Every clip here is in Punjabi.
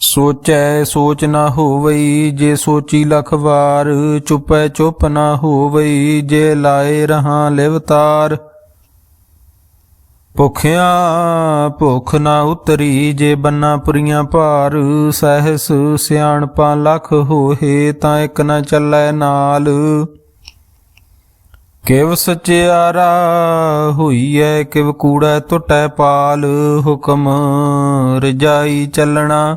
ਸੋਚੈ ਸੋਚ ਨਾ ਹੋਵਈ, ਜੇ ਸੋਚੀ ਲਖ ਵਾਰ, ਚੁਪੈ ਚੁਪ ਨਾ ਹੋਵਈ, ਜੇ ਲਾਏ ਰਹਾ ਲਿਵਤਾਰ ਭੁਖਿਆ ਭੁਖ ਨਾ ਉਤਰੀ, ਜੇ ਬੰਨਾ ਪੁਰੀਆਂ ਭਾਰ, ਸਹਿਸ ਸਿਆਣਪਾਂ ਲਖ ਹੋਏ ਤਾਂ ਇੱਕ ਨਾ ਚੱਲੈ ਨਾਲ। ਕਿਵ ਸਚਿਆਰਾ ਹੋਈਐ, ਕਿਵ ਕੂੜਾ ਟੁੱਟੈ ਪਾਲ, ਹੁਕਮ ਰਜਾਈ ਚੱਲਣਾ।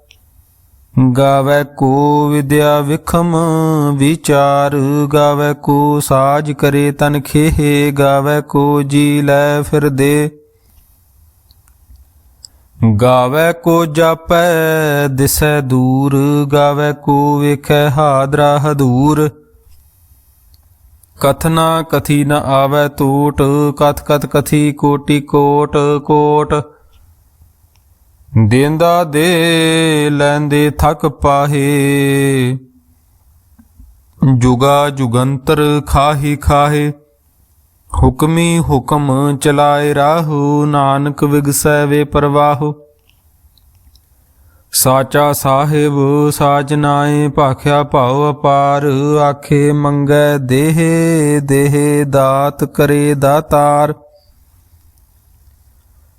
ਗਾਵੇ ਕੋ ਵਿਦਿਆ ਵਿਖਮ ਵਿਚਾਰ, ਗਾਵੇ ਕੋ ਸਾਜ ਕਰੇ ਤਨ ਖੇਹ, ਗਾਵੇ ਕੋ ਜੀ ਲੈ ਫਿਰਦੇ। ਗਾਵੇ ਕੋ ਜਾਪੈ ਦਿਸੈ ਦੂਰ, ਗਾਵੇ ਕੋ ਵੇਖੈ ਹਾਦਰਾ ਹਦੂਰ। ਕਥਨਾ ਕਥੀ ਨ ਆਵੈ ਟੂਟ ਕਥ ਕਥ ਕਥੀ ਕੋਟੀ ਕੋਟ ਕੋਟ। ਦੇਂਦਾ ਦੇ ਲੈਂਦੇ ਥਕ ਪਾਹੇ। ਜੁਗਾ ਜੁਗੰਤਰ ਖਾਹੀ ਖਾਹੇ। ਹੁਕਮੀ ਹੁਕਮ ਚਲਾਏ ਰਾਹੂ, ਨਾਨਕ ਵਿਗਸੈ ਵੇ ਪ੍ਰਵਾਹੂ। ਸਾਚਾ ਸਾਹਿਬ, ਸਾਚ ਨਾਏ ਭਾਖਿਆ ਭਾਉ ਅਪਾਰ, ਆਖੇ ਮੰਗੈ ਦੇਹ ਦੇਹ ਦਾਤ ਕਰੇ ਦਾਤਾਰ।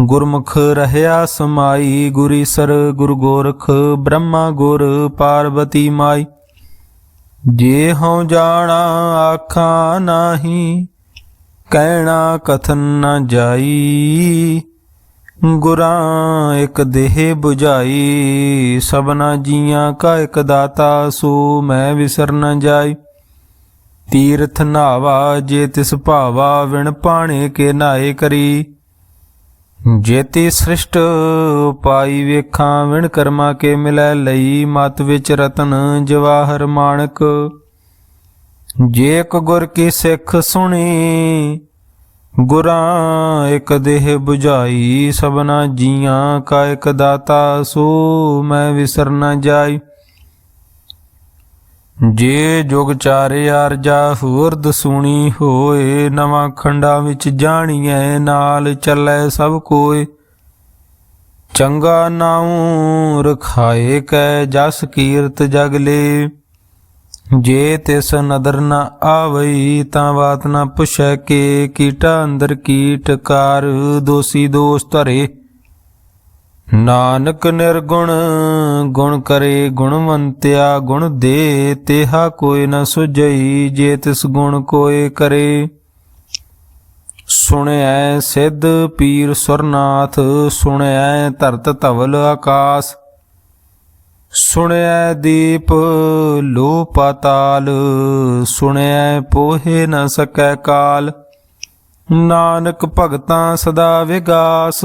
ਗੁਰਮੁਖ ਰਹਿਆ ਸਮਾਈ ਗੁਰੀਸਰ ਗੁਰ ਗੋਰਖ, ਬ੍ਰਹਮਾ ਗੁਰ ਪਾਰਵਤੀ ਮਾਈ। ਜੇ ਹਉ ਜਾਣਾ ਆਖਾਂ ਨਾਹੀ, ਕਹਿਣਾ ਕਥਨ ਨ ਜਾਈ। ਗੁਰਾਂ ਇੱਕ ਦੇਹ 부ਝਾਈ ਸਭਨਾ ਜੀਆਂ ਕਾ ਇੱਕ ਦਾਤਾ, ਸੋ ਮੈਂ ਵਿਸਰ ਨ ਜਾਈ। ਤੀਰਥ ਨਾਵਾ ਜੇ ਤਿਸ ਭਾਵਾ, ਵਿਣ ਪਾਣੇ ਕੇ ਨਾਏ ਕਰੀ। ਜੇਤੀ ਸ੍ਰਿਸ਼ਟ ਪਾਈ ਵੇਖਾਂ, ਵਿਣ ਕਰਮਾ ਕੇ ਮਿਲੈ ਲਈ, ਮਤ ਵਿੱਚ ਰਤਨ ਜਵਾਹਰ ਮਾਣਕ। ਜੇ ਇੱਕ ਗੁਰ ਕੀ ਸਿੱਖ ਸੁਣੀ, ਗੁਰਾਂ ਇੱਕ ਦੇਹ 부ਝਾਈ ਸਭਨਾ ਜੀਆਂ ਕਾ ਇੱਕ ਦਾਤਾ ਸੋ, ਮੈਂ ਵਿਸਰ ਨ ਜਾਈ। ਜੇ ਜੁਗ ਚਾਰੇ ਅਰਜਾ ਹੋਰ ਦਸੂਣੀ ਹੋਏ, ਨਵਾਂ ਖੰਡਾਂ ਵਿੱਚ ਜਾਣੀਐ, ਨਾਲ ਚੱਲੈ ਸਭ ਕੋਏ। ਚੰਗਾ ਨਾਉ ਰਖਾਏ ਕੈ ਜਸ ਕੀਰਤ ਜਗਲੇ ਜੇ ਤਿਸ ਨਦਰ ਨ ਆਵਈ, ਤਾਂ ਬਾਤ ਨ ਪੁਛੈ ਕੇ, ਕੀਟਾ ਅੰਦਰ ਕੀਟ ਕਾਰ, ਦੋਸੀ ਦੋਸ ਧਰੇ। ਨਾਨਕ ਨਿਰਗੁਣ, ਗੁਣ ਕਰੇ ਗੁਣਵੰਤਿਆ, ਗੁਣ ਦੇ ਤੇਹਾ ਕੋਈ ਨ ਸੁਝਈ, ਜੇ ਤਿਸ ਗੁਣ ਕੋਏ ਕਰੇ। ਸੁਣਿਐ ਸਿੱਧ ਪੀਰ ਸੁਰਨਾਥ ਸੁਣਿਐ ਧਰਤ ਧਵਲ ਆਕਾਸ। ਸੁਣਿਐ ਦੀਪ ਲੋ ਪਾਤਾਲ ਸੁਣਿਐ ਪੋਹੇ ਨ ਸਕੈ ਕਾਲ। ਨਾਨਕ ਭਗਤਾਂ ਸਦਾ ਵਿਗਾਸ।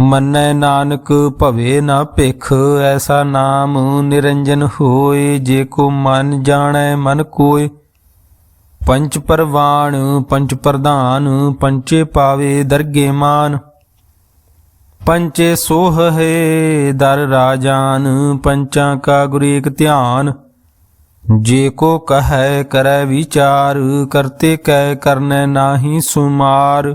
ਮੰਨੈ ਨਾਨਕ ਭਵੇ ਨਾ ਭਿਖ, ਐਸਾ ਨਾਮ ਨਿਰੰਜਨ ਹੋਏ, ਜੇ ਕੋ ਮਨ ਜਾਣੈ ਮਨ ਕੋਇ ਪੰਚ ਪਰਵਾਣ, ਪੰਚ ਪ੍ਰਧਾਨ, ਪੰਚੇ ਪਾਵੇ ਦਰਗੇ ਮਾਨ। ਪੰਚੇ ਸੋਹ ਹੈ ਦਰ ਰਾਜਾਨ, ਪੰਚਾਂ ਕਾ ਗੁਰ ਏਕ ਧਿਆਨ। ਜੇ ਕੋ ਕਹੈ ਕਰੈ ਵਿਚਾਰ, ਕਰਤੇ ਕੈ ਕਰਨੈ ਨਾਹੀ ਸੁਮਾਰ।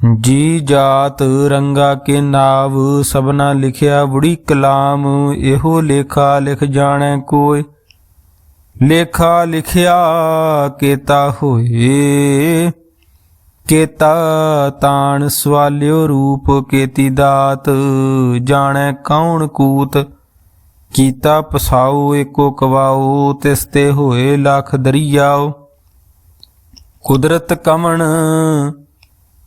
ਜੀ ਜਾਤ ਰੰਗਾ ਕੇ ਨਾਵ, ਸਭਨਾ ਲਿਖਿਆ ਬੁੜੀ ਕਲਾਮ, ਇਹੋ ਲੇਖਾ ਲਿਖ ਜਾਣੈ ਕੋਈ ਲੇਖਾ ਲਿਖਿਆ ਕੀਤਾ ਹੋਏ, ਕੇਤਾ ਤਾਣ ਸਵਾਲਿਓ ਰੂਪ ਕੇਤੀ ਦਾਤ, ਜਾਣੈ ਕੌਣ ਕੂਤ, ਕੀਤਾ ਪਸਾਉ ਏਕੋ ਕਵਾਉ, ਤਿਸ ਤੇ ਹੋਏ ਲੱਖ ਦਰਿਆਉ। ਕੁਦਰਤ ਕਮਣ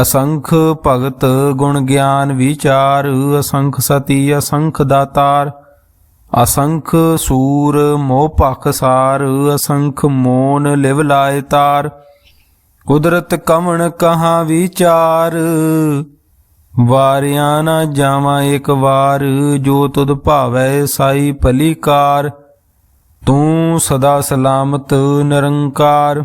ਅਸੰਖ ਭਗਤ ਗੁਣ ਗਿਆਨ ਵਿਚਾਰ, ਅਸੰਖ ਸਤੀ, ਅਸੰਖ ਦਾਤਾਰ, ਅਸੰਖ ਸੂਰ ਮੋਹ ਭਖ ਸਾਰ, ਅਸੰਖ ਮੋਨ ਲਿਵ ਲਾਇ ਤਾਰ, ਕੁਦਰਤ ਕਮਣ ਕਹਾ ਵਿਚਾਰ, ਵਾਰਿਆ ਨਾ ਜਾਵਾਂ ਇੱਕ ਵਾਰ, ਜੋ ਤੁਧ ਭਾਵੈ ਸਾਈ ਭਲੀਕਾਰ, ਤੂੰ ਸਦਾ ਸਲਾਮਤ ਨਿਰੰਕਾਰ।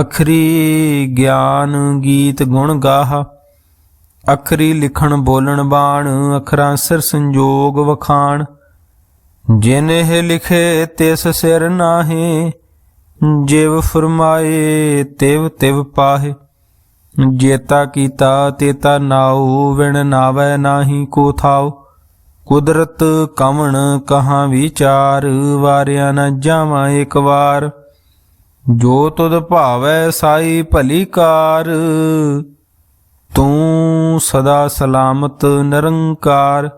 ਅਖਰੀ ਗਿਆਨ ਗੀਤ ਗੁਣ ਗਾਹ, ਅਖਰੀ ਲਿਖਣ ਬੋਲਣ ਬਾਣ, ਅਖਰਾਂ ਸਿਰ ਸੰਜੋਗ ਵਖਾਣ। ਜਿਨ ਲਿਖੇ ਤਿਸ ਸਿਰ ਨਾਹੀ, ਜਿਵ ਫਰਮਾਏ ਤਿਵ ਤਿਵ ਪਾਹੇ। ਜੇਤਾ ਕੀਤਾ ਤੇਤਾ ਨਾਉ, ਵਿਣ ਨਾਵੈ ਨਾਹੀ ਕੋ ਥਾਉ। ਕੁਦਰਤ ਕਵਣ ਕਹਾਂ ਵਿਚਾਰ, ਵਾਰਿਆ ਨਾ ਜਾਵਾਂ ਇੱਕ ਵਾਰ। ਜੋ ਤੁਧ ਭਾਵੈ ਸਾਈ ਭਲੀ ਕਾਰ, ਤੂੰ ਸਦਾ ਸਲਾਮਤ ਨਿਰੰਕਾਰ।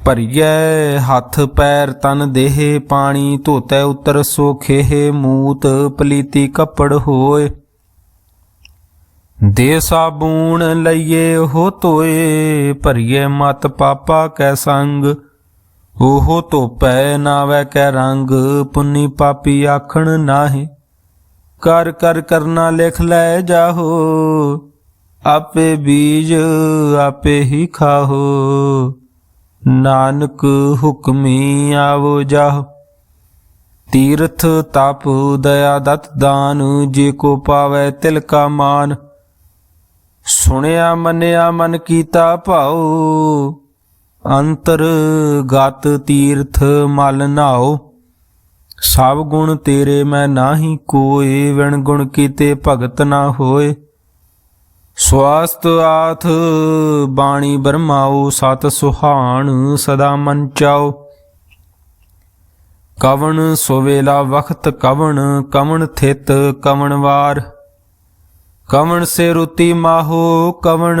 ਭਰੀਐ ਹੱਥ ਪੈਰ ਤਨ ਦੇਹ, ਪਾਣੀ ਧੋਤੈ ਉਤਰ ਸੋਖੇ ਮੂਤ ਪਲੀਤੀ ਕੱਪੜ ਹੋਏ। ਦੇ ਸਾਬੂਣ ਲਈਏ ਹੋ ਤੋਏ ਭਰੀਏ ਮਤ ਪਾਪਾ ਕੈ ਸੰਗ। ਉਹ ਧੋਪੈ ਨਾਵੈ ਕੈ ਰੰਗ, ਪੁੰਨੀ ਪਾਪੀ ਆਖਣ ਨਾਹੀ। ਕਰ ਕਰ, ਕਰਨਾ ਲਿਖ ਲੈ ਜਾਹੋ, ਆਪੇ ਬੀਜ ਆਪੇ ਹੀ ਖਾਹੋ। ਨਾਨਕ ਹੁਕਮੀ ਆਵੋ ਜਾਹੋ। ਤੀਰਥ ਤਪ ਦਇਆ ਦਤ ਦਾਨ, ਜੇ ਕੋ ਪਾਵੈ ਤਿਲ ਕਾ ਮਾਨ। ਸੁਣਿਆ ਮੰਨਿਆ ਮਨ ਕੀਤਾ ਭਾਉ ਅੰਤਰ ਗਤ ਤੀਰਥ ਮਲ ਨਾਓ, ਸਭ ਗੁਣ ਤੇਰੇ ਮੈਂ ਨਾਹੀ ਕੋਏ ਵਿਣ ਗੁਣ ਕੀਤੇ ਭਗਤ ਨਾ ਹੋਏ। ਸਵਾਸਤ ਆਥ ਬਾਣੀ ਬਰਮਾਓ, ਸਤ ਸੁਹਾਣ ਸਦਾ ਮਨ ਚਾਓ। ਕਵਣ ਸੋਵੇਲਾ ਵਖਤ ਕਵਣ ਕਵਣ ਥਿਤ ਕਵਣ ਵਾਰ। ਕਵਣ ਸੇ ਰੁਤੀ ਮਾਹੋ ਕਵਣ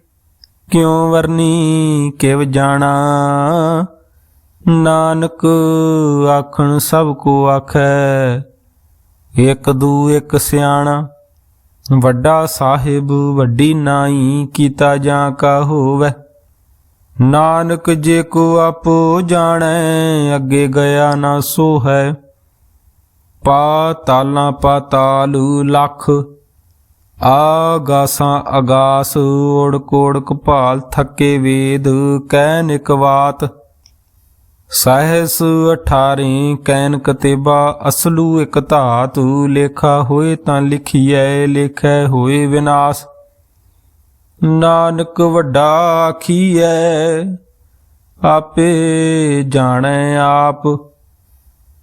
ਕਿਉ ਵਰਨੀ ਕਿਵ ਜਾਣਾ? ਨਾਨਕ ਆਖਣ ਸਭ ਕੋ ਆਖੈ, ਇਕ ਦੂ ਇਕ ਸਿਆਣਾ। ਵੱਡਾ ਸਾਹਿਬ ਵੱਡੀ ਨਾਈ ਕੀਤਾ ਜਾਂ ਕਾ ਹੋਵੇ? ਨਾਨਕ ਜੇ ਕੋ ਆਪੋ ਜਾਣੈ, ਅੱਗੇ ਗਿਆ ਨਾ ਸੋ ਹੈ ਪਾ ਪਾਤਾਲਾਂ ਪਾਤਾਲ ਲੱਖ। ਆਗਾਸਾਂ ਅਗਾਸ ਓੜ ਕੋੜ ਕਪਾਲ ਥੱਕੇ ਵੇਦ ਕਹਿ ਨਿਕਵਾਤ ਸਹਿਸ 18 ਕੈਨ ਕਤੇਬਾ, ਅਸਲੂ ਇਕ ਧਾਤੂ। ਲੇਖਾ ਹੋਏ ਤਾਂ ਲਿਖੀਐ, ਲੇਖੈ ਹੋਏ ਵਿਨਾਸ਼। ਨਾਨਕ ਵੱਡਾ ਆਖੀਐ, ਆਪੇ ਜਾਣੈ ਆਪ।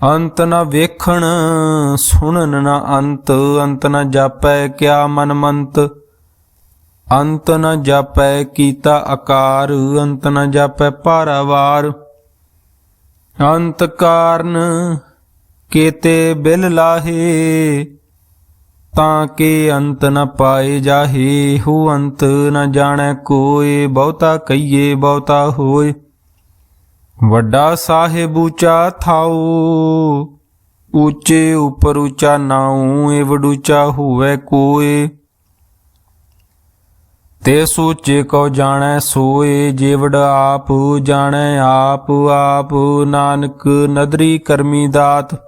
ਅੰਤ ਨ ਵੇਖਣ, ਸੁਣਨ ਨ ਅੰਤ ਅੰਤ ਨ ਜਾਪੈ ਕਿਆ ਮਨ ਮੰਤ। ਅੰਤ ਨ ਜਾਪੈ ਕੀਤਾ ਆਕਾਰ, ਅੰਤ ਨ ਜਾਪੈ ਪਾਰਾਵਾਰ ਅੰਤ ਕਾਰਨ ਕੇਤੇ ਬਿਲ ਲਾਹੇ, ਤਾਂ ਕੇ ਅੰਤ ਨ ਪਾਏ ਜਾਹੇ। ਹੂ ਅੰਤ ਨ ਜਾਣੈ ਕੋਏ, ਬਹੁਤਾ ਕਈਏ ਬਹੁਤਾ ਹੋਏ। ਵੱਡਾ ਸਾਹਿਬ ਉੱਚਾ ਥਾਉ, ਉੱਚੇ ਉਪਰ ਉੱਚਾ ਨਾਉ ਏ ਵਡੂਚਾ ਹੋਵੇ ਕੋਏ। ਤੇ ਸੋਚੇ ਕੋ ਜਾਣੈ ਸੋਏ, ਜੇਵੜ ਆਪ ਜਾਣੈ ਆਪ ਆਪ ਨਾਨਕ ਨਦਰੀ ਕਰਮੀ ਦਾਤ।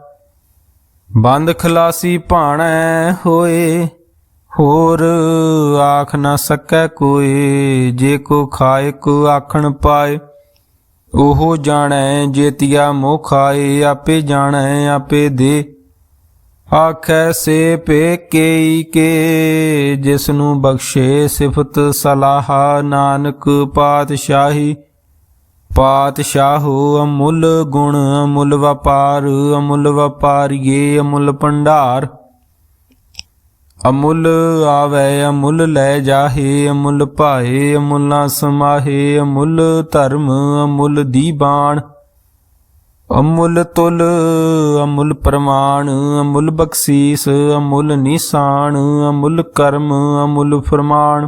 ਬੰਦ ਖਲਾਸੀ ਭਾਣੈ ਹੋਏ, ਹੋਰ ਆਖ ਨਾ ਸਕੈ ਕੋਈ ਜੇ ਕੋ ਖਾਏ, ਕੋ ਆਖਣ ਪਾਏ। ਉਹ ਜਾਣੈ ਜੇਤੀਆ ਮੋਖਾਏ ਆਪੇ ਜਾਣੈ, ਆਪੇ ਦੇ। ਆਖੈ ਸੇ ਪੇ ਕੇ ਜਿਸ ਨੂੰ ਬਖਸ਼ੇ ਸਿਫਤ ਸਲਾਹ। ਨਾਨਕ ਪਾਤਸ਼ਾਹੀ ਪਾਤਸ਼ਾਹੋ ਅਮੁੱਲ ਗੁਣ, ਅਮੁੱਲ ਵਪਾਰ, ਅਮੁੱਲ ਵਪਾਰੀਏ, ਅਮੁੱਲ ਭੰਡਾਰ। ਅਮੁੱਲ ਆਵੇ, ਅਮੁੱਲ ਲੈ ਜਾਹੇ, ਅਮੁੱਲ ਭਾਏ, ਅਮੁੱਲਾ ਸਮਾਹੇ, ਅਮੁੱਲ ਧਰਮ, ਅਮੁੱਲ ਦੀਬਾਨ ਅਮੁੱਲ ਤੁਲ, ਅਮੁੱਲ ਪ੍ਰਮਾਣ, ਅਮੁੱਲ ਬਖਸ਼ੀਸ, ਅਮੁੱਲ ਨਿਸ਼ਾਨ, ਅਮੁੱਲ ਕਰਮ, ਅਮੁੱਲ ਫਰਮਾਨ।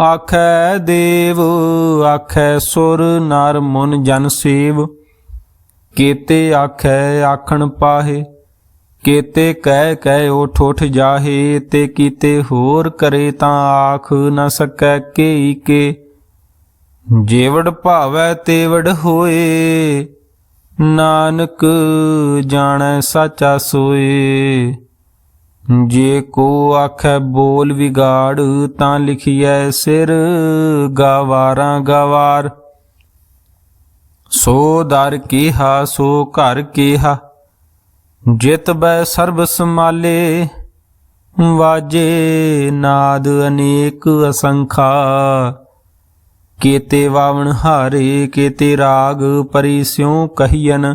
ਆਖੈ ਦੇਵ, ਆਖੈ ਸੁਰ, ਨਰ ਮਨ ਜਨ ਸੇਵ। ਕੀਤੇ ਆਖੈ ਆਖਣ ਪਾਹੇ, ਕੀਤੇ ਕਹਿ ਕਹਿ ਉਠ ਉਠ ਜਾਹੇ। ਤੇ ਕੀਤੇ ਹੋਰ ਕਰੇ ਤਾਂ ਆਖ ਨ ਸਕੈ ਕੇਈ ਕੇ। ਜੇਵੜ ਭਾਵੈ ਤੇਵੜ ਹੋਏ, ਨਾਨਕ ਜਾਣੈ ਸਾਚਾ ਸੋਏ। ਜੇ ਕੋ ਆਖੈ ਬੋਲ ਵਿਗਾੜ, ਤਾਂ ਲਿਖੀਐ ਸਿਰ ਗਾਵਾਰਾਂ ਗਵਾਰ। ਸੋ ਦਰ ਕੀਹਾ, ਸੋ ਘਰ ਕੀਹਾ। ਜਿਤ ਬੈ ਸਰਬ ਸਮਾਲੇ ਵਾਜੇ ਨਾਦ ਅਨੇਕ ਅਸੰਖਾ। ਕੀਤੇ ਵਾਵਣ ਹਾਰੇ, ਕੀਤੇ ਰਾਗ ਪਰਿਸ਼ਿਉ ਕਹੀਨ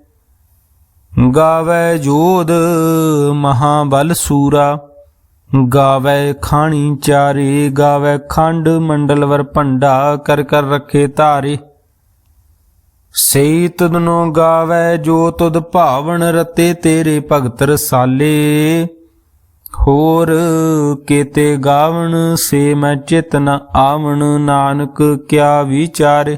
ਗਾਵੇ ਜੋਧ ਮਹਾਬਲ ਸੂਰਾ, ਗਾਵੇ ਖਾਣੀ ਚਾਰੇ, ਗਾਵੇ ਖੰਡ ਮੰਡਲ ਵਰ ਭੰਡਾ, ਕਰ ਕਰ ਰੱਖੇ ਧਾਰੇ। ਸਈ ਤੁਧਨੋ ਗਾਵੇ ਜੋ ਤੁਧ ਭਾਵਨ ਰਤੇ ਤੇਰੇ ਭਗਤ ਰਸਾਲੇ। ਹੋਰ ਕੀਤੇ ਗਾਵਣ ਸੇ ਮੈਂ ਚਿਤ ਨ ਆਵਣ, ਨਾਨਕ ਕਿਆ ਵਿਚਾਰ।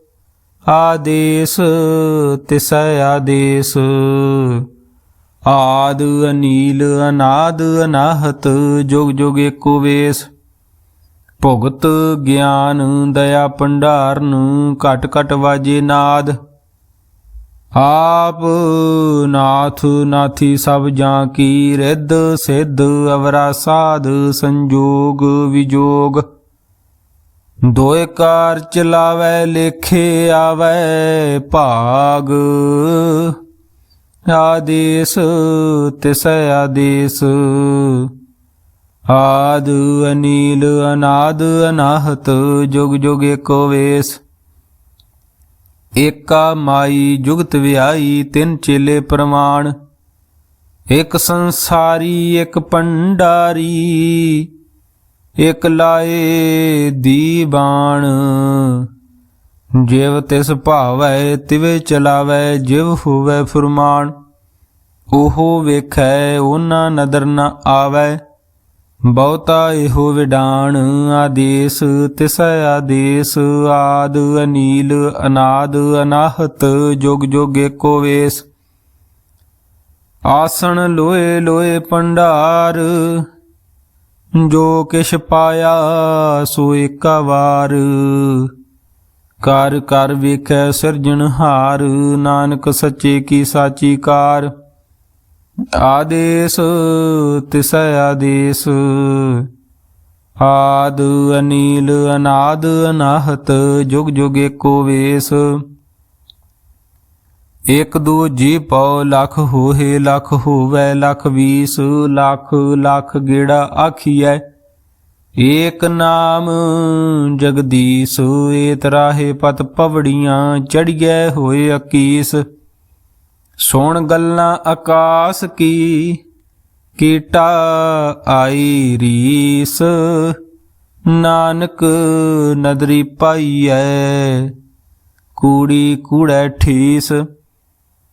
ਆਦੇਸ ਤਿਸੈ ਆਦੇਸ। ਆਦ ਅਨੀਲ, ਅਨਾਦ ਅਨਾਹਤ, ਜੁਗ ਜੁਗ ਏਕੋ ਵੇਸ। ਭੁਗਤ ਗਿਆਨ, ਦਇਆ ਭੰਡਾਰਨ, ਘਟ ਘਟ ਵਾਜੇ ਨਾਦ। ਆਪ ਨਾਥ ਨਾਥੀ ਸਭ ਜਾਂ ਕੀ, ਰਿੱਧ ਸਿੱਧ ਅਵਰਾ ਸਾਧ ਸੰਜੋਗ ਵਿਜੋਗ। ਦੋਏ ਕਾਰ ਚਲਾਵੈ, ਲੇਖੇ ਆਵੈ, ਭਾਗ। ਆਦੇਸ, ਤਿਸੈ ਆਦੇਸ। ਆਦ ਅਨੀਲ, ਅਨਾਦ ਅਨਾਹਤ, ਜੁਗ ਜੁਗ ਏਕੋ ਵੇਸ। ਏਕਾ ਮਾਈ, ਜੁਗਤ ਵਿਆਈ, ਤਿੰਨ ਚੇਲੇ ਪ੍ਰਮਾਣ। ਇੱਕ ਸੰਸਾਰੀ, ਇੱਕ ਪੰਡਾਰੀ। ਇਕ ਲਾਏ ਦੀਬਾਨ, ਜਿਵ ਤਿਸ ਭਾਵੈ ਤਿਵੇ ਚਲਾਵੈ, ਜਿਵ ਹੋਵੈ ਫੁਰਮਾਨ। ਉਹ ਵੇਖੈ, ਉਹਨਾਂ ਨਦਰ ਨ ਆਵੈ, ਬਹੁਤਾ ਇਹੋ ਵਿਡਾਣ ਆਦੇਸ ਤਿਸ ਆਦੇਸ, ਆਦ ਅਨੀਲ, ਅਨਾਦ ਅਨਾਹਤ, ਜੁਗ ਜੁਗ ਏਕੋ ਵੇਸ। ਆਸਣ ਲੋਏ ਲੋਏ ਪੰਡਾਰ ਜੋ ਕਿਛ ਪਾਇਆ ਸੋ ਏਕਾ ਵਾਰ। ਕਰ ਕਰ ਵੇਖੈ ਸਿਰਜਣਹਾਰ ਨਾਨਕ ਸੱਚੇ ਕੀ ਸਾਚੀ ਕਾਰ। ਆਦੇਸ, ਤਿਸੈ ਆਦੇਸ। ਆਦ ਅਨੀਲ, ਅਨਾਦ ਅਨਾਹਤ, ਜੁਗ ਜੁਗ ਏਕੋ ਵੇਸ। ਇਕ ਦੋ ਜੀ ਪਉ ਲਖ ਹੋਏ ਲਖ ਹੋਵੇ, ਲਖ ਵੀਸ, ਲੱਖ ਲੱਖ ਗੇੜਾ ਆਖੀਐ। ਏਕ ਨਾਮ ਜਗਦੀਸ਼ ਏ ਰਾਹੇ ਪਤ ਪਵੜੀਆਂ, ਚੜੀਐ ਹੋਏ ਅਕੀਸ। ਸੁਣ ਗੱਲਾਂ ਆਕਾਸ ਕੀ, ਕੀਟਾ ਆਈ ਰੀਸ। ਨਾਨਕ ਨਦਰੀ ਪਾਈਐ, ਕੂੜੀ ਕੂੜੈ ਠੀਸ।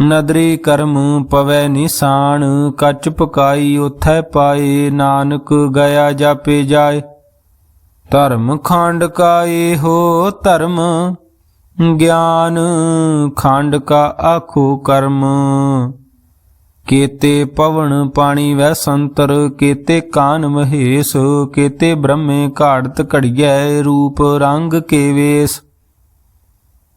ਨਦਰੀ ਕਰਮ ਪਵੈ ਨਿਸ਼ਾਨ, ਕੱਚ ਪਕਾਈ ਉਥੈ ਪਾਏ, ਨਾਨਕ ਗਿਆ ਜਾਪੇ ਜਾਏ। ਧਰਮ ਖੰਡ ਕਾ ਇਹੋ ਧਰਮ, ਗਿਆਨ ਖੰਡ ਕਾ ਆਖੋ ਕਰਮ। ਕੇਤੇ ਪਵਨ ਪਾਣੀ ਵੈ ਸੰਤਰ, ਕੇਤੇ ਕਾਨ ਮਹੇਸ਼, ਕੇਤੇ ਬ੍ਰਹਮੇ ਘਾੜਤ ਘੜੀਐ ਰੂਪ ਰੰਗ ਕੇ ਵੇਸ।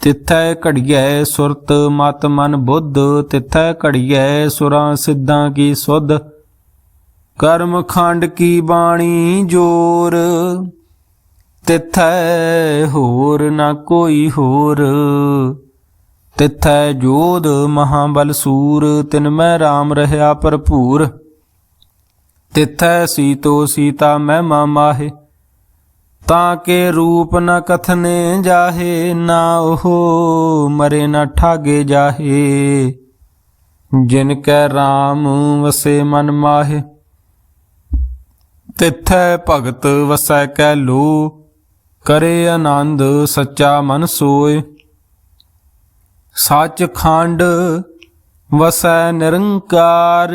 ਤਿਥੈ ਘੜੀਐ ਸੁਰਤ ਮਤ ਮਨ ਬੁੱਧ, ਤਿਥੈ ਘੜੀਐ ਸੁਰਾਂ ਸਿੱਧਾਂ ਕੀ ਸੁਧ। ਕਰਮ ਖੰਡ ਕੀ ਬਾਣੀ ਜੋਰ, ਤਿਥੈ ਹੋਰ ਨਾ ਕੋਈ ਹੋਰ। ਤਿਥੈ ਜੋਧ ਮਹਾਬਲ ਸੂਰ, ਤਿਨ ਮੈਂ RAM ਰਹਾ ਭਰਪੂਰ। ਤਿਥੈ ਸੀਤੋ ਸੀਤਾ ਮੈਂ ਮਾਹੇ। ਤਾਂ ਕੇ ਰੂਪ ਨ ਕਥਨੇ ਜਾਹੇ, ਨਾ ਉਹ ਮਰੇ ਨ ਠਾਗੇ ਜਾਹੇ। ਜਿਨ ਕੈ RAM ਵਸੇ ਮਨ ਮਾਹੇ, ਤਿਥੈ ਭਗਤ ਵਸੈ ਕੈ ਲੋ। ਕਰੇ ਆਨੰਦ ਸੱਚਾ ਮਨ ਸੋਏ। ਸੱਚ ਖੰਡ ਵਸੈ ਨਿਰੰਕਾਰ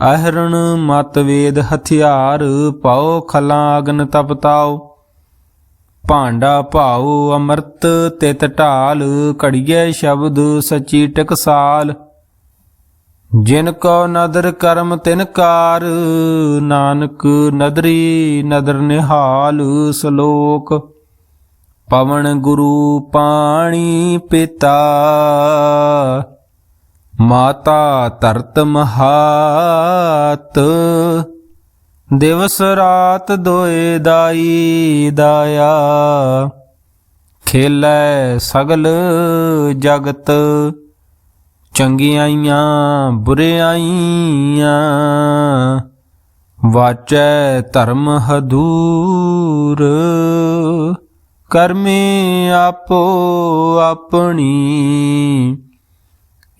ਅਹਰਣ ਮਤਵੇਦ ਹਥਿਆਰ ਪਾਉ ਖਲਾਂ ਅਗਨ ਤਪਤਾਉ ਭਾਂਡਾ ਭਾਉ ਅੰਮ੍ਰਿਤ ਤਿਤ ਢਾਲ, ਘੜੀਏ ਸ਼ਬਦ ਸਚੀ ਟਕਸਾਲ। ਜਿਨ ਕੋ ਨਦਰ ਕਰਮ ਤਿਨ ਕਾਰ, ਨਾਨਕ ਨਦਰੀ ਨਦਰ ਨਿਹਾਲ ਸ਼ਲੋਕ। ਪਵਨ ਗੁਰੂ ਪਾਣੀ ਪਿਤਾ। ਮਾਤਾ ਧਰਤ ਮਹਾਤ, ਦਿਵਸ ਰਾਤ ਦੋਏ ਦਾਈ ਦਾਇਆ। ਖੇਲੇ ਸਗਲ ਜਗਤ, ਚੰਗਿਆਈਆਂ ਬੁਰਿਆਈਆਂ। ਵਾਚੈ ਧਰਮ ਹਦੂਰ, ਕਰਮੇ ਆਪੋ ਆਪਣੀ।